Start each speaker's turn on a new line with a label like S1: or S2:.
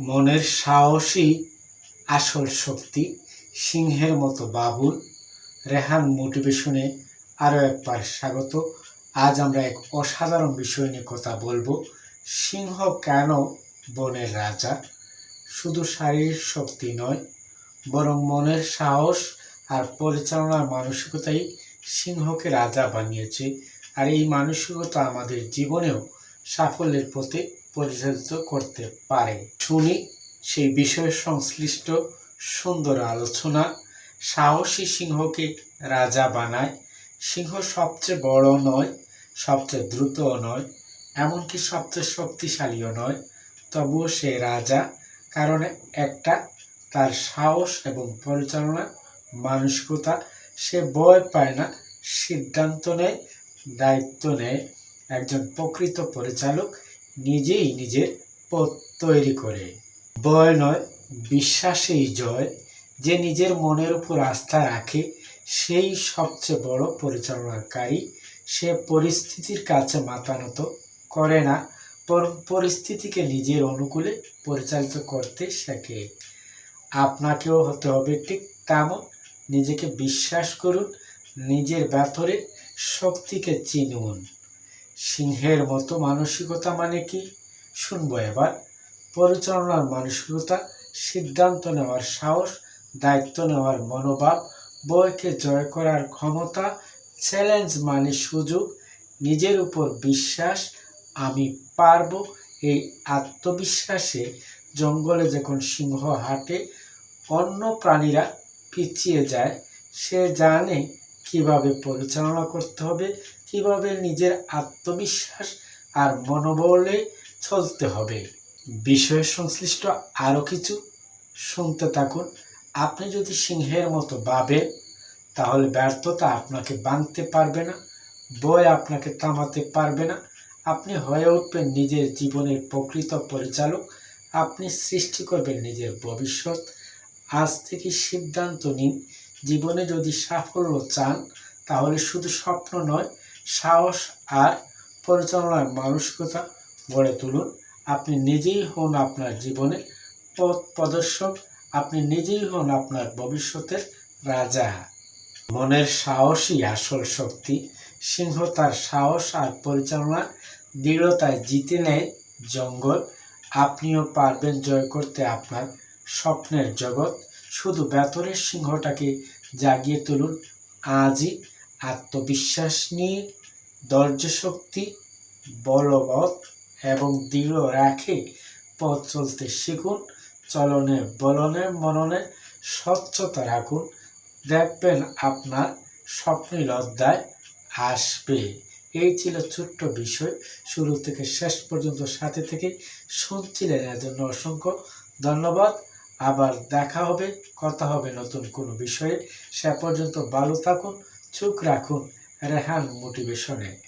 S1: মনের সাহসই আসল শক্তি, সিংহের মতো বাবুল। রেহান মোটিভেশনে আরও একবার স্বাগত। আজ আমরা এক অসাধারণ বিষয় নিয়ে কথা বলব। সিংহ কেন বনের রাজা? শুধু শারীরিক শক্তি নয়, বরং মনের সাহস আর পরিচালনার মানসিকতাই সিংহকে রাজা বানিয়েছে। আর এই মানসিকতা আমাদের জীবনেও সাফল্যের পথে পরিচালিত করতে পারে। শুনি সেই বিষয় সংশ্লিষ্ট সুন্দর আলোচনা। সাহসী সিংহকে রাজা বানায়। সিংহ সবচেয়ে বড় নয়, সবচেয়ে দ্রুতও নয়, এমনকি সবচেয়ে শক্তিশালীও নয়। তবুও সে রাজা, কারণ একটা তার সাহস এবং পরিচালনা, মানসিকতা সে ভয় পায় না, সিদ্ধান্ত নেয়, দায়িত্ব নেয়। একজন প্রকৃত পরিচালক নিজেই নিজের পথ তৈরি করে। ভয় নয়, বিশ্বাসেই জয়। যে নিজের মনের উপর আস্থা রাখে, সেই সবচেয়ে বড় পরিচালনাকারী। সে পরিস্থিতির কাছে মাথা নত করে না পরিস্থিতিকে নিজের অনুকূলে পরিচালিত করতে শেখে। আপনাকেও হতে হবে ঠিক তেমন। নিজেকে বিশ্বাস করুন, নিজের ভেতরে শক্তিকে চিনুন। সিংহের মতো মানসিকতা মানে কি? শুনব এবার। পরিচালনার মানসিকতা, সিদ্ধান্ত নেওয়ার সাহস, দায়িত্ব নেওয়ার মনোভাব বইকে জয় করার ক্ষমতা, চ্যালেঞ্জ মানে সুযোগ, নিজের উপর বিশ্বাস, আমি পারব। এই আত্মবিশ্বাসে জঙ্গলে যখন সিংহ হাঁটে, অন্য প্রাণীরা পিছিয়ে যায়। সে জানে কীভাবে পরিচালনা করতে হবে, কীভাবে নিজের আত্মবিশ্বাস আর মনোবলে চলতে হবে। বিষয় সংশ্লিষ্ট আরও কিছু শুনতে থাকুন। আপনি যদি সিংহের মতো ভাবেন, তাহলে ব্যর্থতা আপনাকে বাঁধতে পারবে না বই আপনাকে থামাতে পারবে না। আপনি হয়ে উঠবেন নিজের জীবনের প্রকৃত পরিচালক। আপনি সৃষ্টি করবেন নিজের ভবিষ্যৎ। আজ থেকে সিদ্ধান্ত নিন জীবনে যদি সাফল্য চান, তাহলে শুধু স্বপ্ন নয়, সাহস আর পরিচালনার মানসিকতা গড়ে তুলুন। আপনি নিজেই হন আপনার জীবনের পথ প্রদর্শক, আপনি নিজেই হন আপনার ভবিষ্যতের রাজা। মনের সাহসই আসল শক্তি। সিংহ তার সাহস আর পরিচালনার দৃঢ়তায় জিতে নেয় জঙ্গল। আপনিও পারবেন জয় করতে আপনার স্বপ্নের জগৎ। শুধু ভেতরের সিংহটাকে জাগিয়ে তুলুন। আজই আত্মবিশ্বাস নিয়ে ধৈর্য শক্তি বলবৎ এবং দৃঢ় রাখে পথ চলতে শিখুন। চলনে, বলনে, মননে স্বচ্ছতা রাখুন। দেখবেন আপনার স্বপ্নের অধ্যায় আসবে। এই ছিল ছোট্ট বিষয়। শুরু থেকে শেষ পর্যন্ত সাথে থেকে শুনছিলেন এর জন্য অসংখ্য ধন্যবাদ। আবার দেখা হবে, কথা হবে নতুন কোনো বিষয়ে। সে পর্যন্ত ভালো থাকুন চোখ রাখুন, রেহান মোটিভেশনে।